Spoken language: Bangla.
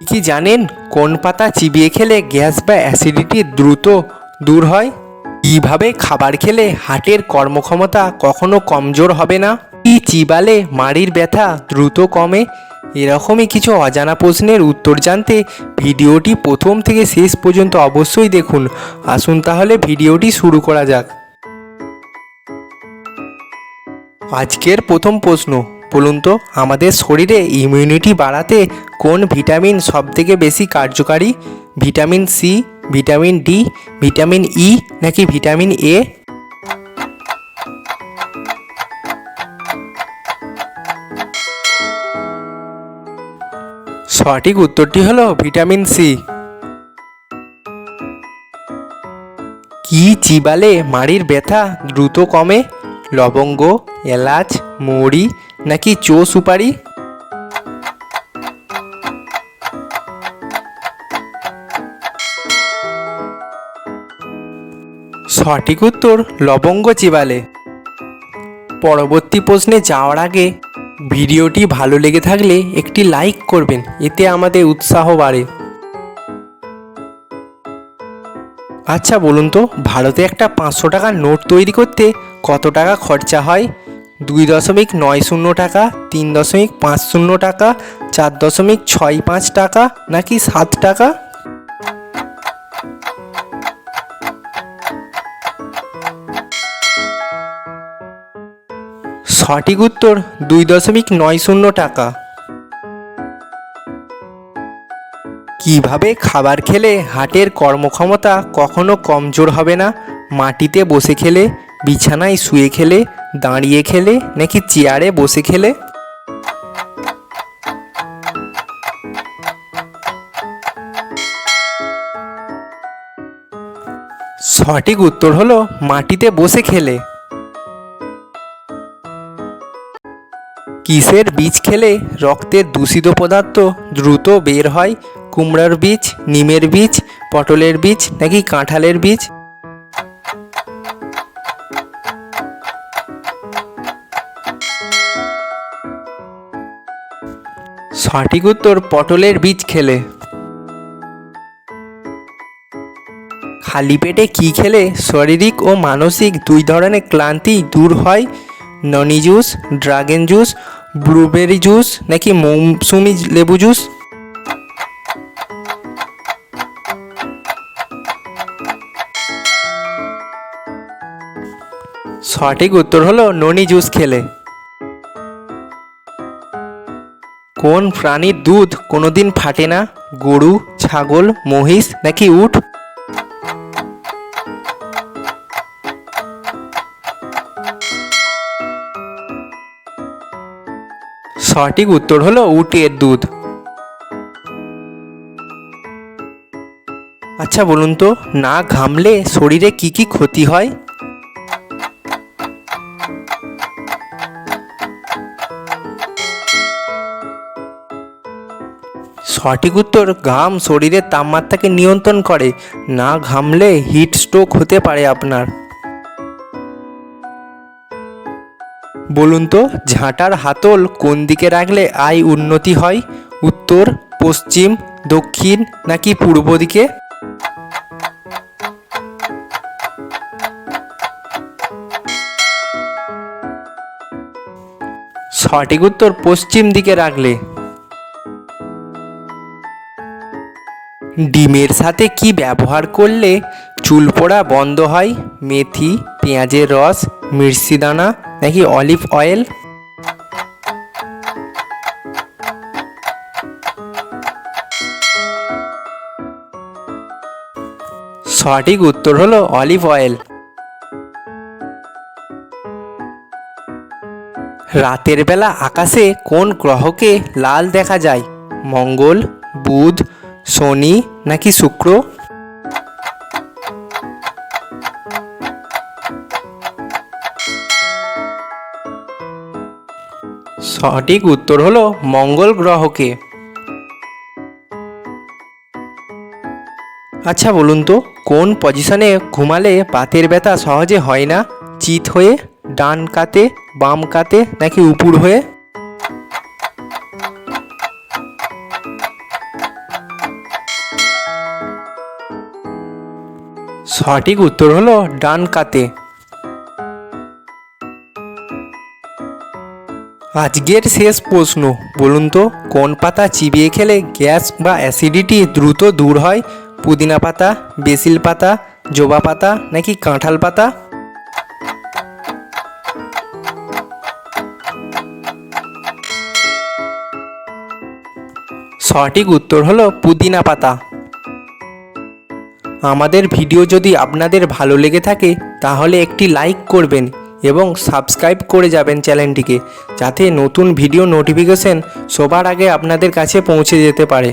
কি জানেন কোন পাতা চিবিয়ে খেলে গ্যাস বা অ্যাসিডিটি দ্রুত দূর হয়? কীভাবে খাবার খেলে হার্টের কর্মক্ষমতা কখনো কমজোর হবে না? কি চিবালে মাড়ির ব্যথা দ্রুত কমে? এরকমই কিছু অজানা প্রশ্নের উত্তর জানতে ভিডিওটি প্রথম থেকে শেষ পর্যন্ত অবশ্যই দেখুন। আসুন তাহলে ভিডিওটি শুরু করা যাক। আজকের প্রথম প্রশ্ন বলুন তো, আমাদের শরীরে ইমিউনিটি বাড়াতে কোন ভিটামিন সবথেকে বেশি কার্যকারী? Vitamin C vitamin D vitamin E নাকি ভিটামিন এ সঠিক উত্তরটি হলো ভিটামিন সি কি চিবালে মাড়ির ব্যথা দ্রুত কমে? লবঙ্গ, এলাচ মৌরি নাকি চো সুপারি? সঠিক উত্তর, লবঙ্গ চিবালে। পরবর্তী প্রশ্নে যাওয়ার আগে ভিডিওটি ভালো লেগে থাকলে একটি লাইক করবেন, এতে আমাদের উৎসাহ বাড়ে। আচ্ছা বলুন তো, ভারতে একটা পাঁচশো টাকার নোট তৈরি করতে কত টাকা খরচা হয়? দুই দশমিক নয় শূন্য টাকা, তিন দশমিক পাঁচ শূন্য টাকা, চার দশমিক ছয় পাঁচ টাকা, নাকি সাত টাকা? সঠিক উত্তর দুই দশমিক নয় শূন্য টাকা। কীভাবে খাবার খেলে হাটের কর্মক্ষমতা কখনো কমজোর হবে না? মাটিতে বসে খেলে বিছানায় শুয়ে খেলে, দাঁড়িয়ে খেলে, নাকি চেয়ারে বসে খেলে? সঠিক উত্তর হলো মাটিতে বসে খেলে। কিসের বীজ খেলে? রক্তের দূষিত পদার্থ দ্রুত বের হয়। কুমড়ার বীজ, নিমের বীজ, পটলের বীজ, নাকি কাঁঠালের বীজ? সঠিক উত্তর পটলের বীজ খেলে। খালি পেটে কি খেলে? শারীরিক ও মানসিক দুই ধরনের ক্লান্তি দূর হয়। Noni juice, dragon juice, blueberry juice, নাকি মৌসুমি লেবু জুস? সঠিক উত্তর হলো ননি জুস খেলে। কোন প্রাণীর দুধ কোনোদিন ফাটে না? গরু, ছাগল, মহিষ নাকি উট? সঠিক উত্তর হলো উটের দুধ। আচ্ছা বলুন তো, না ঘামলে শরীরে কি কি ক্ষতি হয়? সঠিক উত্তর ঘাম শরীরের তাপমাত্রাকে নিয়ন্ত্রণ করে, না ঘামলে হিট স্ট্রোক হতে পারে আপনার। বলুন তো, ঝাঁটার হাতল কোন দিকে রাখলে আয় উন্নতি হয়? উত্তর, পশ্চিম, দক্ষিণ নাকি পূর্ব দিকে? সঠিক উত্তর পশ্চিম দিকে রাখলে। ডিমের সাথে কি ব্যবহার করলে চুল পড়া বন্ধ হয়? মেথি, পেঁয়াজের রস মির্চি দানা নাকি অলিভ অয়েল? সঠিক উত্তর হলো অলিভ অয়েল। রাতের বেলা আকাশে কোন গ্রহকে লাল দেখা যায়? মঙ্গল, বুধ শনি নাকি শুক্র? সঠিক উত্তর হলো মঙ্গল গ্রহকে। আচ্ছা বলুন তো, কোন পজিশনে ঘুমালে পাতের ব্যথা সহজে হয় না? চিত হয়ে, ডান কাতে, বাম কাতে নাকি উপুর হয়ে? সঠিক উত্তর হলো ডান কাতে। আজকের শেষ প্রশ্ন, বলুন তো, কোন পাতা চিবিয়ে খেলে গ্যাস বা অ্যাসিডিটি দ্রুত দূর হয়? পুদিনা পাতা, বেসিল পাতা, জবা পাতা, নাকি কাঁঠাল পাতা? সঠিক উত্তর হলো পুদিনা পাতা। আমাদের ভিডিও যদি আপনাদের ভালো লেগে থাকে, তাহলে একটি লাইক করবেন এবং সাবস্ক্রাইব করে যাবেন চ্যানেলটিকে, যাতে নতুন ভিডিও নোটিফিকেশন সবার আগে আপনাদের কাছে পৌঁছে যেতে পারে।